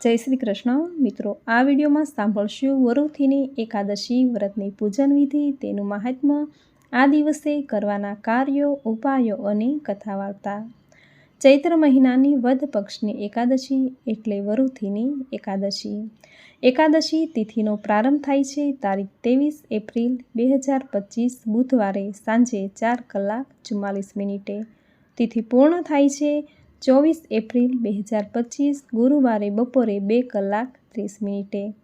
જય શ્રી કૃષ્ણ. મિત્રો, આ વિડીયોમાં સાંભળશું વરુથીની એકાદશી વ્રતની પૂજન વિધિ, તેનું મહાત્મ્ય, આ દિવસે કરવાના કાર્યો, ઉપાયો અને કથા વાર્તા ચૈત્ર મહિનાની વધ પક્ષની એકાદશી એટલે વરુથીની એકાદશી. એકાદશી તિથિનો પ્રારંભ થાય છે તારીખ ત્રેવીસ એપ્રિલ બે હજાર પચીસ બુધવારે સાંજે ચાર કલાક ચુમ્માલીસ મિનિટે. તિથિ પૂર્ણ થાય છે ચોવીસ એપ્રિલ બે હજાર પચીસ, ગુરુવારે બપોરે બે કલાક ત્રીસ મિનિટે.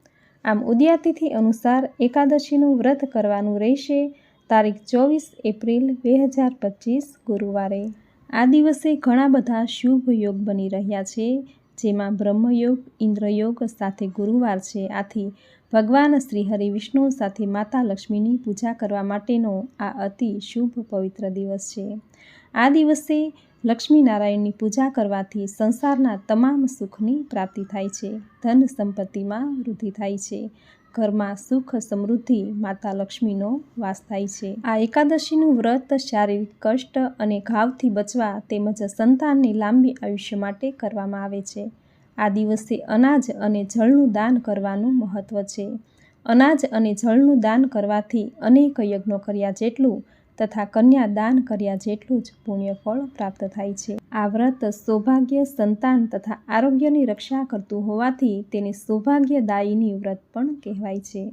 આમ ઉદ્યાતિથિ અનુસાર એકાદશીનું વ્રત કરવાનું રહેશે. તારીખ ચોવીસ એપ્રિલ બે હજાર પચીસ, ગુરુવારે. આ દિવસે ઘણા બધા શુભ યોગ બની રહ્યા છે, જેમાં બ્રહ્મયોગ, ઇન્દ્રયોગ સાથે ગુરુવાર છે. આથી ભગવાન શ્રી હરિ વિષ્ણુ સાથે માતા લક્ષ્મીની પૂજા કરવા માટેનો આ અતિ શુભ પવિત્ર દિવસ છે. આ દિવસે લક્ષ્મીનારાયણની પૂજા કરવાથી સંસારના તમામ સુખની પ્રાપ્તિ થાય છે. ધન સંપત્તિમાં વૃદ્ધિ થાય છે. ઘરમાં સુખ સમૃદ્ધિ માતા લક્ષ્મીનો વાસ થાય છે. આ એકાદશીનું વ્રત શારીરિક કષ્ટ અને ઘાવથી બચવા તેમજ સંતાનની લાંબી આયુષ્ય માટે કરવામાં આવે છે. આ દિવસે અનાજ અને જળનું દાન કરવાનું મહત્ત્વ છે. અનાજ અને જળનું દાન કરવાથી અનેક યજ્ઞો કર્યા જેટલું તથા કન્યા દાન કર્યા જેટલું જ પુણ્યફળ પ્રાપ્ત થાય છે. આ વ્રત સૌભાગ્ય, સંતાન તથા આરોગ્યની રક્ષા કરતું હોવાથી તેને સૌભાગ્યદાયીની વ્રત પણ કહેવાય છે.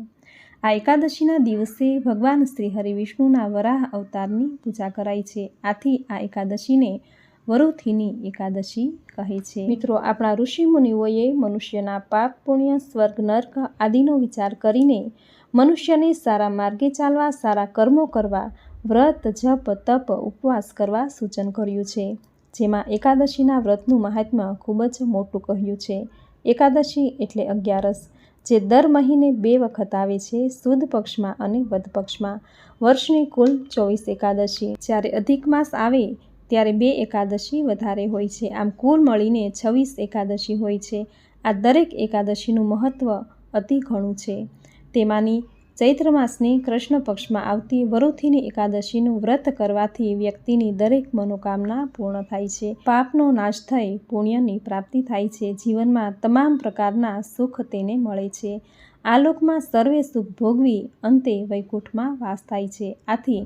આ એકાદશીના દિવસે ભગવાન શ્રી હરિવિષ્ણુના વરાહ અવતારની પૂજા કરાય છે. આથી આ એકાદશીને વરુથીની એકાદશી કહે છે. મિત્રો, આપણા ઋષિ મુનિઓએ મનુષ્યના પાપ, પુણ્ય, સ્વર્ગ, નર્ક આદિનો વિચાર કરીને મનુષ્યને સારા માર્ગે ચાલવા, સારા કર્મો કરવા વ્રત, જપ, તપ, ઉપવાસ કરવા સૂચન કર્યું છે. જેમાં એકાદશીના વ્રતનું મહાત્મ્ય ખૂબ જ મોટું કહ્યું છે. એકાદશી એટલે અગિયારસ, જે દર મહિને બે વખત આવે છે સુદ પક્ષમાં અને વધ પક્ષમાં. વર્ષની કુલ ચોવીસ એકાદશી. જ્યારે અધિક માસ આવે, ત્યારે બે એકાદશી વધારે હોય છે. આમ કુલ મળીને છવ્વીસ એકાદશી હોય છે. આ દરેક એકાદશીનું મહત્ત્વ અતિ ઘણું છે. તેમાંની ચૈત્ર માસની કૃષ્ણ પક્ષમાં આવતી વરુથીની એકાદશીનું વ્રત કરવાથી વ્યક્તિની દરેક મનોકામના પૂર્ણ થાય છે. પાપનો નાશ થઈ પુણ્યની પ્રાપ્તિ થાય છે. જીવનમાં તમામ પ્રકારના સુખ તેને મળે છે. આલોકમાં સર્વે સુખ ભોગવી અંતે વૈકુંઠમાં વાસ થાય છે. આથી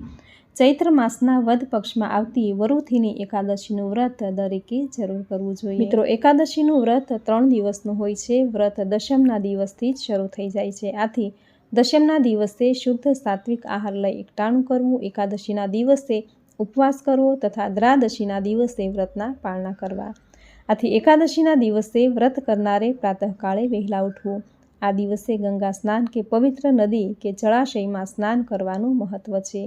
ચૈત્ર માસના વધ પક્ષમાં આવતી વરુથીની એકાદશીનું વ્રત દરેકે જરૂર કરવું જોઈએ. મિત્રો, એકાદશીનું વ્રત ત્રણ દિવસનું હોય છે. વ્રત દશમના દિવસથી જ શરૂ થઈ જાય છે. આથી દશમના દિવસે શુદ્ધ સાત્વિક આહાર લઈ એકટાણું કરવું, એકાદશીના દિવસે ઉપવાસ કરવો તથા દ્રાદશીના દિવસે વ્રતના પાળના કરવા. આથી એકાદશીના દિવસે વ્રત કરનારે પ્રાતઃકાળે વહેલા ઉઠવું. આ દિવસે ગંગા સ્નાન કે પવિત્ર નદી કે જળાશયમાં સ્નાન કરવાનું મહત્ત્વ છે.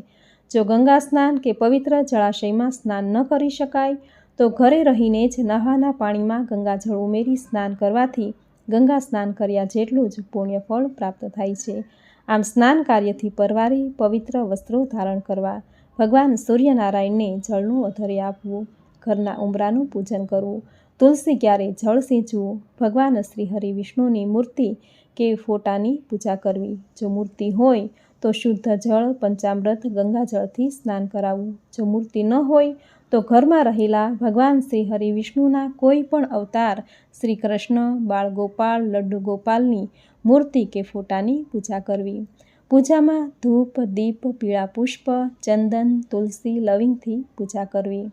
જો ગંગા સ્નાન કે પવિત્ર જળાશયમાં સ્નાન ન કરી શકાય, તો ઘરે રહીને જ નહાના પાણીમાં ગંગાજળ ઉમેરી સ્નાન કરવાથી ગંગા સ્નાન કર્યા જેટલું જ પુણ્યફળ પ્રાપ્ત થાય છે. આમ સ્નાન કાર્યથી પરવારી, પવિત્ર વસ્ત્રો ધારણ કરવા, ભગવાન સૂર્યનારાયણને જળનું અધરે આપવું, ઘરના ઉમરાનું પૂજન કરવું, તુલસી ક્યારે જળ સિંચવું, ભગવાન શ્રી હરિ વિષ્ણુની મૂર્તિ કે ફોટાની પૂજા કરવી, જો મૂર્તિ હોય તો શુદ્ધ જળ, પંચામૃત ગંગાજળથી સ્નાન કરાવવું, જો મૂર્તિ ન હોય તો ઘરમાં રહેલા ભગવાન શ્રી હરિ વિષ્ણુના કોઈ પણ અવતાર શ્રી કૃષ્ણ બાળગોપાલ લડ્ડુ ગોપાલની મૂર્તિ કે ફોટાની પૂજા કરવી. પૂજામાં ધૂપ, દીપ, પીળા પુષ્પ, ચંદન, તુલસી, લવિંગથી પૂજા કરવી.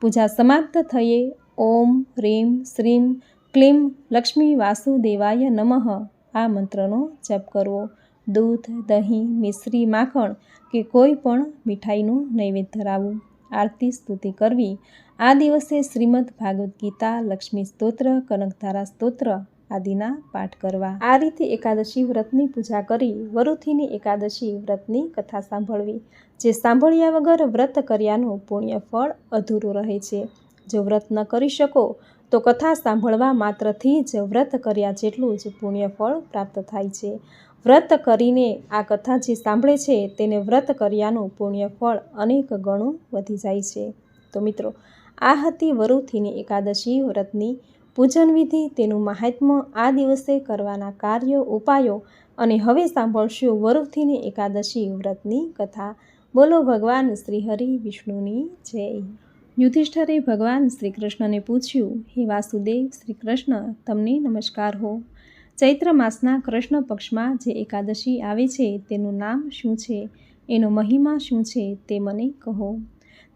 પૂજા સમાપ્ત થયે ઓમ, રીમ, શ્રીમ, ક્લીમ, લક્ષ્મી, વાસુદેવાય નમઃ. આ મંત્રનો જપ કરવો. દૂધ, દહીં, મિશ્રી, માખણ કે કોઈ પણ મીઠાઈનું નૈવેદ્ય ધરાવવું. આરતી સ્તુતિ કરવી. આ દિવસે શ્રીમદ ભાગવદ્ ગીતા, લક્ષ્મી સ્તોત્ર, કનકધારા સ્તોત્ર આદિના પાઠ કરવા. આ રીતે એકાદશી વ્રતની પૂજા કરી, વરુથીની એકાદશી વ્રતની કથા સાંભળવી, જે સાંભળ્યા વગર વ્રત કર્યાનું પુણ્ય ફળ અધૂરું રહે છે. જો વ્રત ન કરી શકો, તો કથા સાંભળવા માત્રથી જ વ્રત કર્યા જેટલું જ પુણ્ય ફળ પ્રાપ્ત થાય છે. વ્રત કરીને આ કથા જે સાંભળે છે તેને વ્રત કર્યાનું પુણ્ય ફળ અનેક ગણું વધી જાય છે. તો મિત્રો, આ હતી વરુથીની એકાદશી વ્રતની પૂજન વિધિ. તેનું મહાત્મ્ય આ દિવસે કરવાના કાર્યો, ઉપાયો અને હવે સાંભળશું વરુથીની એકાદશી વ્રતની કથા. બોલો ભગવાન શ્રી હરિ વિષ્ણુની જય. યુધિષ્ઠરે ભગવાન શ્રી કૃષ્ણને પૂછ્યું, હે વાસુદેવ શ્રી કૃષ્ણ તમને નમસ્કાર હો. ચૈત્ર માસના કૃષ્ણ પક્ષમાં જે એકાદશી આવે છે, તેનું નામ શું છે? એનો મહિમા શું છે તે મને કહો.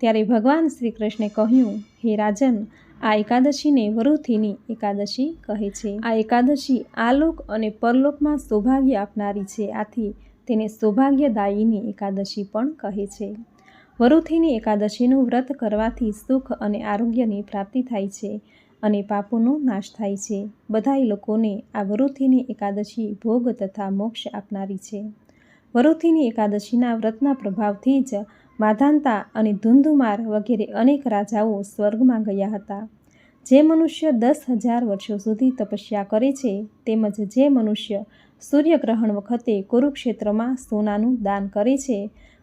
ત્યારે ભગવાન શ્રી કૃષ્ણે કહ્યું, હે રાજન, આ એકાદશીને વરુથીની એકાદશી કહે છે. આ એકાદશી આલોક અને પરલોકમાં સૌભાગ્ય આપનારી છે. આથી તેને સૌભાગ્યદાયીની એકાદશી પણ કહે છે. વરુથીની એકાદશીનું વ્રત કરવાથી સુખ અને આરોગ્યની પ્રાપ્તિ થાય છે. અને પાપોનો નાશ થાય છે. બધાય લોકોને આ વરુથીની એકાદશી ભોગ તથા મોક્ષ આપનારી છે. વરુથીની એકાદશીના વ્રતના પ્રભાવથી જ માધાંતા અને ધુંધુમાર વગેરે અનેક રાજાઓ સ્વર્ગમાં ગયા હતા. જે મનુષ્ય દસ હજાર વર્ષો સુધી તપસ્યા કરે છે, તેમજ જે મનુષ્ય સૂર્યગ્રહણ વખતે કુરુક્ષેત્રમાં સોનાનું દાન કરે છે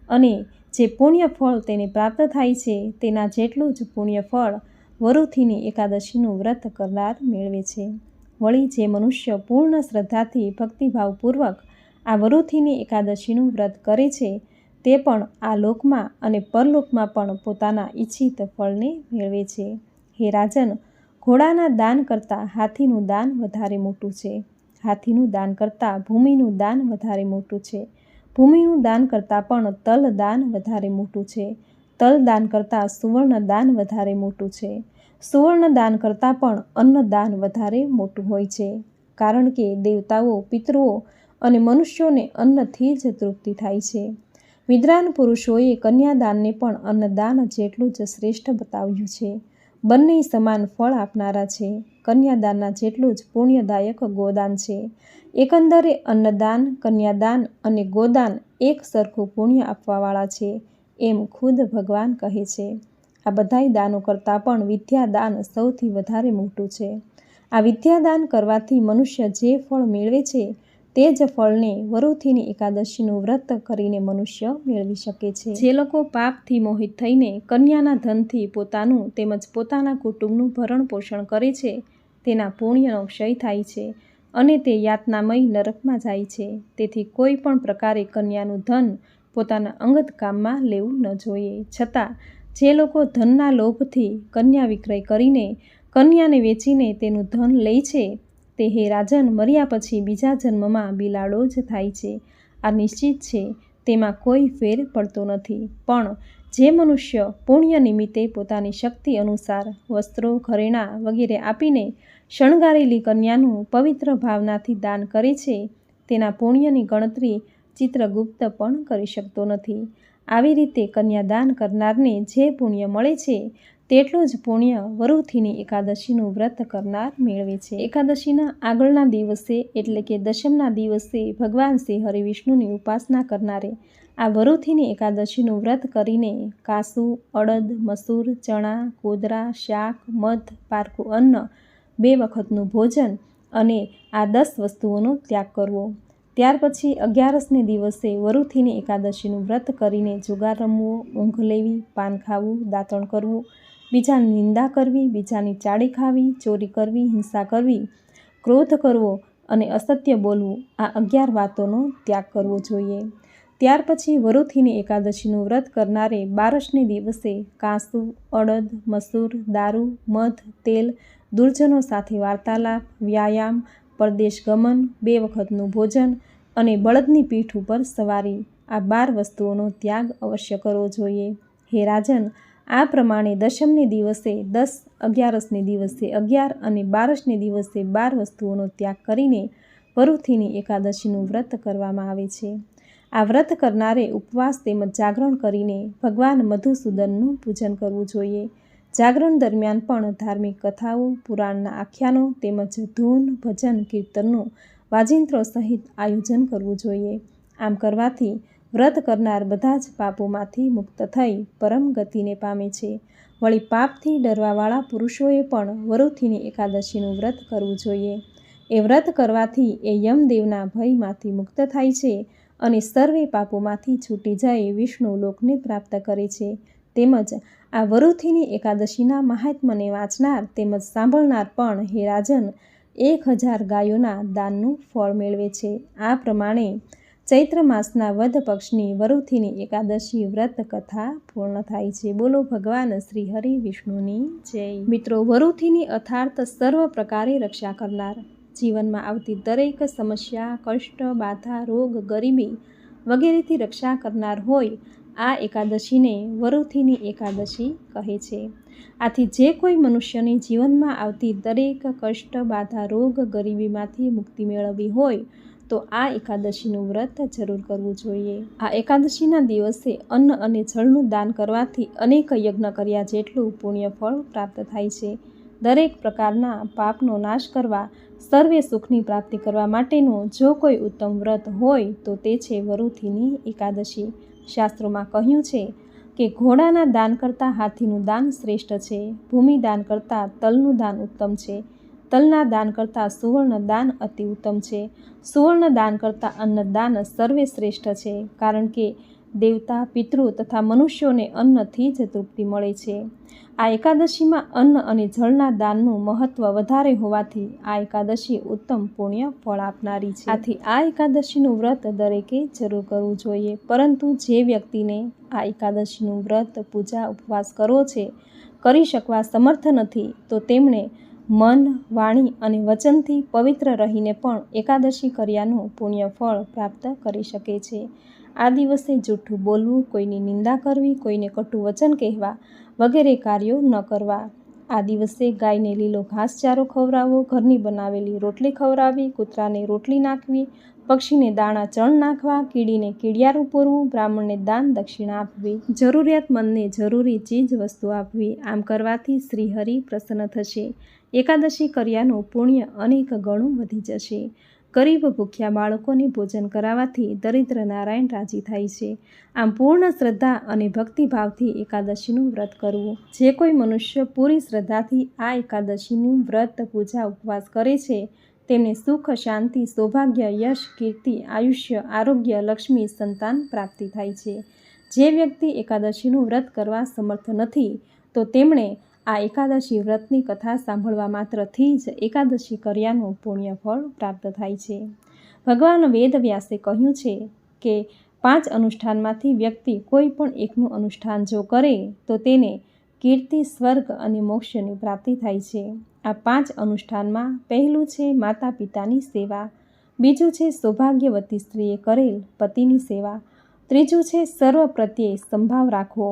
અને જે પુણ્ય ફળ તેને પ્રાપ્ત થાય છે, તેના જેટલું જ પુણ્ય ફળ વરુથીની એકાદશીનું વ્રત કરનાર મેળવે છે. વળી જે મનુષ્ય પૂર્ણ શ્રદ્ધાથી ભક્તિભાવપૂર્વક આ વરુથીની એકાદશીનું વ્રત કરે છે, તે પણ આ લોકમાં અને પરલોકમાં પણ પોતાના ઈચ્છિત ફળને મેળવે છે. હે રાજન, ઘોડાના દાન કરતાં હાથીનું દાન વધારે મોટું છે. હાથીનું દાન કરતાં ભૂમિનું દાન વધારે મોટું છે. ભૂમિનું દાન કરતાં પણ તલ દાન વધારે મોટું છે. તલ દાન કરતાં સુવર્ણ દાન વધારે મોટું છે. સુવર્ણ દાન કરતાં પણ અન્નદાન વધારે મોટું હોય છે. કારણ કે દેવતાઓ, પિતૃઓ અને મનુષ્યોને અન્નથી જ તૃપ્તિ થાય છે. વિદ્વાન પુરુષોએ કન્યાદાનને પણ અન્નદાન જેટલું જ શ્રેષ્ઠ બતાવ્યું છે. બંને સમાન ફળ આપનારા છે. કન્યાદાનના જેટલું જ પુણ્યદાયક ગોદાન છે. એકંદરે અન્નદાન, કન્યાદાન અને ગોદાન એક સરખું પુણ્ય આપવાવાળા છે, એમ ખુદ ભગવાન કહે છે. આ બધાય દાનો કરતાં પણ વિદ્યાદાન સૌથી વધારે મોટું છે. આ વિદ્યાદાન કરવાથી મનુષ્ય જે ફળ મેળવે છે, તે જ ફળને વરુથીની એકાદશીનું વ્રત કરીને મનુષ્ય મેળવી શકે છે. જે લોકો પાપથી મોહિત થઈને કન્યાના ધનથી પોતાનું તેમજ પોતાના કુટુંબનું ભરણ પોષણ કરે છે, તેના પુણ્યનો ક્ષય થાય છે અને તે યાતનામય નરકમાં જાય છે. તેથી કોઈ પણ પ્રકારે કન્યાનું ધન પોતાના અંગત કામમાં લેવું ન જોઈએ. છતાં જે લોકો ધનના લોભથી કન્યા વિક્રય કરીને કન્યાને વેચીને તેનું ધન લે છે, તે હે રાજન મર્યા પછી બીજા જન્મમાં બિલાડો જ થાય છે. આ નિશ્ચિત છે, તેમાં કોઈ ફેર પડતો નથી. પણ જે મનુષ્ય પુણ્ય નિમિત્તે પોતાની શક્તિ અનુસાર વસ્ત્રો, ઘરેણાં વગેરે આપીને શણગારેલી કન્યાનું પવિત્ર ભાવનાથી દાન કરે છે, તેના પુણ્યની ગણતરી ચિત્રગુપ્ત પણ કરી શકતો નથી. આવી રીતે કન્યાદાન કરનારને જે પુણ્ય મળે છે, તેટલું જ પુણ્ય વરુથીની એકાદશીનું વ્રત કરનાર મેળવે છે. એકાદશીના આગળના દિવસે એટલે કે દશમના દિવસે ભગવાન શ્રી હરિવિષ્ણુની ઉપાસના કરનારે આ વરુથીની એકાદશીનું વ્રત કરીને કાસુ, અડદ, મસૂર, ચણા, કોદરા, શાક, મધ, પારકું અન્ન બે વખતનું ભોજન અને આ દસ વસ્તુઓનો ત્યાગ કરવો. ત્યાર પછી અગિયારસને દિવસે વરુથીની એકાદશીનું વ્રત કરીને જુગાર રમવો, ઊંઘ લેવી, પાન ખાવું, દાંતણ કરવું, બીજાની નિંદા કરવી, બીજાની ચાડી ખાવી, ચોરી કરવી, હિંસા કરવી, ક્રોધ કરવો અને અસત્ય બોલવું આ અગિયાર વાતોનો ત્યાગ કરવો જોઈએ. ત્યાર પછી વરુથીની એકાદશીનું વ્રત કરનારે બારસને દિવસે કાંસુ, અડદ, મસૂર, દારૂ, મધ, તેલ, દુર્જનો સાથે વાર્તાલાપ, વ્યાયામ પરદેશ ગમન, બે વખતનું ભોજન અને બળદની પીઠ ઉપર સવારી. આ બાર વસ્તુઓનો ત્યાગ અવશ્ય કરવો જોઈએ. હે રાજન, આ પ્રમાણે દશમને દિવસે દસ, અગિયારસને દિવસે અગિયાર અને બારસને દિવસે બાર વસ્તુઓનો ત્યાગ કરીને વરુથીની એકાદશીનું વ્રત કરવામાં આવે છે. આ વ્રત કરનારે ઉપવાસ તેમજ જાગરણ કરીને ભગવાન મધુસૂદનનું પૂજન કરવું જોઈએ. જાગરણ દરમિયાન પણ ધાર્મિક કથાઓ, પુરાણના આખ્યાનો તેમજ ધૂન, ભજન, કીર્તનનું વાજિંત્રો સહિત આયોજન કરવું જોઈએ. આમ કરવાથી વ્રત કરનાર બધા જ પાપોમાંથી મુક્ત થઈ પરમ ગતિને પામે છે. વળી પાપથી ડરવાવાળા પુરુષોએ પણ વરુથીની એકાદશીનું વ્રત કરવું જોઈએ. એ વ્રત કરવાથી એ યમદેવના ભયમાંથી મુક્ત થાય છે અને સર્વે પાપોમાંથી છૂટી જાય વિષ્ણુ લોકને પ્રાપ્ત કરે છે. તેમજ આ વરુથીની એકાદશીના મહાત્મને વાંચનાર તેમજ સાંભળનાર પણ હે રાજન, એક હજાર ગાયોના દાનનું ફળ મેળવે છે. આ પ્રમાણે ચૈત્ર માસના વધ પક્ષની વરુથીની એકાદશી વ્રત કથા પૂર્ણ થાય છે. બોલો ભગવાન શ્રી હરિ વિષ્ણુની જય. મિત્રો, વરુથીની અથાર્થ સર્વ પ્રકારે રક્ષા કરનાર, જીવનમાં આવતી દરેક સમસ્યા, કષ્ટ, બાધા, રોગ, ગરીબી વગેરેથી રક્ષા કરનાર હોય આ એકાદશીને વરુથીની એકાદશી કહે છે. આથી જે કોઈ મનુષ્યને જીવનમાં આવતી દરેક કષ્ટ, બાધા, રોગ, ગરીબીમાંથી મુક્તિ મેળવવી હોય, તો આ એકાદશીનું વ્રત જરૂર કરવું જોઈએ. આ એકાદશીના દિવસે અન્ન અને જળનું દાન કરવાથી અનેક યજ્ઞ કર્યા જેટલું પુણ્ય ફળ પ્રાપ્ત થાય છે. દરેક પ્રકારના પાપનો નાશ કરવા, સર્વે સુખની પ્રાપ્તિ કરવા માટેનું જો કોઈ ઉત્તમ વ્રત હોય, તો તે છે વરુથીની એકાદશી. શાસ્ત્રોમાં કહ્યું છે કે ઘોડાના દાન કરતાં હાથીનું દાન શ્રેષ્ઠ છે, ભૂમિ દાન કરતાં તલનું દાન ઉત્તમ છે, તલના દાન કરતાં સુવર્ણ દાન અતિ ઉત્તમ છે, સુવર્ણ દાન કરતાં અન્નદાન સર્વે શ્રેષ્ઠ છે, કારણ કે દેવતા, પિતૃ તથા મનુષ્યોને અન્નથી જ તૃપ્તિ મળે છે. આ એકાદશીમાં અન્ન અને જળના દાનનું મહત્વ વધારે હોવાથી આ એકાદશી ઉત્તમ પુણ્ય ફળ આપનારી છે. આથી આ એકાદશીનું વ્રત દરેકે જરૂર કરવું જોઈએ. પરંતુ જે વ્યક્તિને આ એકાદશીનું વ્રત, પૂજા, ઉપવાસ કરવો છે, કરી શકવા સમર્થ નથી, તો તેમણે મન, વાણી અને વચનથી પવિત્ર રહીને પણ એકાદશી કર્યાનું પુણ્ય ફળ પ્રાપ્ત કરી શકે છે. આ દિવસે જૂઠું બોલવું, કોઈની નિંદા કરવી, કોઈને કટુ વચન કહેવા વગેરે કાર્યો ન કરવા. આ દિવસે ગાયને લીલો ઘાસચારો ખવડાવવો, ઘરની બનાવેલી રોટલી ખવડાવવી, કૂતરાને રોટલી નાખવી, પક્ષીને દાણા ચણ નાખવા, કીડીને કીડિયારું પૂરવું, બ્રાહ્મણને દાન દક્ષિણા આપવી, જરૂરિયાતમંદને જરૂરી ચીજ વસ્તુ આપવી, આમ કરવાથી શ્રીહરિ પ્રસન્ન થશે. એકાદશી કર્યાનું પુણ્ય અનેક ગણું વધી જશે. ગરીબ ભૂખ્યા બાળકોને ભોજન કરાવવાથી દરિદ્ર નારાયણ રાજી થાય છે. આમ પૂર્ણ શ્રદ્ધા અને ભક્તિભાવથી એકાદશીનું વ્રત કરવું. જે કોઈ મનુષ્ય પૂરી શ્રદ્ધાથી આ એકાદશીનું વ્રત, પૂજા, ઉપવાસ કરે છે તેમને સુખ, શાંતિ, સૌભાગ્ય, યશ, કીર્તિ, આયુષ્ય, આરોગ્ય, લક્ષ્મી, સંતાન પ્રાપ્તિ થાય છે. જે વ્યક્તિ એકાદશીનું વ્રત કરવા સમર્થ નથી, તો તેમણે આ એકાદશી વ્રતની કથા સાંભળવા માત્રથી જ એકાદશી કર્યાનું પુણ્ય ફળ પ્રાપ્ત થાય છે. ભગવાન વેદવ્યાસે કહ્યું છે કે પાંચ અનુષ્ઠાનમાંથી વ્યક્તિ કોઈ પણ એકનું અનુષ્ઠાન જો કરે, તો તેને કીર્તિ, સ્વર્ગ અને મોક્ષની પ્રાપ્તિ થાય છે. આ પાંચ અનુષ્ઠાનમાં પહેલું છે માતા પિતાની સેવા, બીજું છે સૌભાગ્યવતી સ્ત્રીએ કરેલ પતિની સેવા, ત્રીજું છે સર્વ પ્રત્યે સંભાવ રાખવો,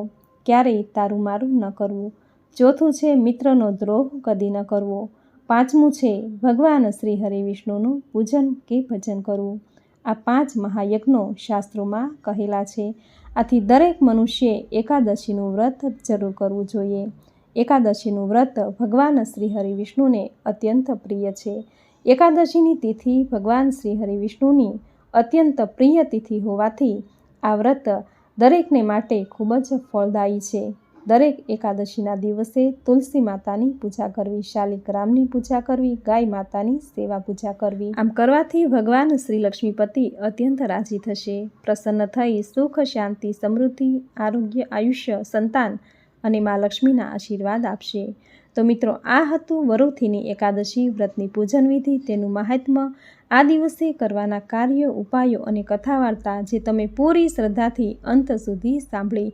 ક્યારેય તારું મારું ન કરવું ચોથું છે મિત્રનો દ્રોહ કદી ન કરવો. પાંચમું છે ભગવાન શ્રી હરિ વિષ્ણુનું પૂજન કે ભજન કરવું. આ પાંચ મહાયજ્ઞો શાસ્ત્રોમાં કહેલા છે. આથી દરેક મનુષ્યે એકાદશીનું વ્રત જરૂર કરવું જોઈએ. એકાદશીનું વ્રત ભગવાન શ્રી હરિ વિષ્ણુને અત્યંત પ્રિય છે. એકાદશીની તિથિ ભગવાન શ્રી હરિ વિષ્ણુની અત્યંત પ્રિય તિથિ હોવાથી આ વ્રત દરેકને માટે ખૂબ જ ફળદાયી છે. દરેક એકાદશીના દિવસે તુલસી માતાની પૂજા કરવી શાલિગ્રામની પૂજા કરવી, ગાય માતાની સેવા પૂજા કરવી. આમ કરવાથી ભગવાન શ્રી લક્ષ્મીપતિ અત્યંત રાજી થશે. પ્રસન્ન થઈ સુખ, શાંતિ, સમૃદ્ધિ, આરોગ્ય, આયુષ્ય, સંતાન અને મા લક્ષ્મીના આશીર્વાદ આપશે. તો મિત્રો, આ હતું વરોથીની એકાદશી, વ્રતની પૂજન વિધિ, તેનું મહાત્મ્ય. આ દિવસે કરવાના કાર્યો, ઉપાયો અને કથા વાર્તા જે તમે પૂરી શ્રદ્ધાથી અંત સુધી સાંભળી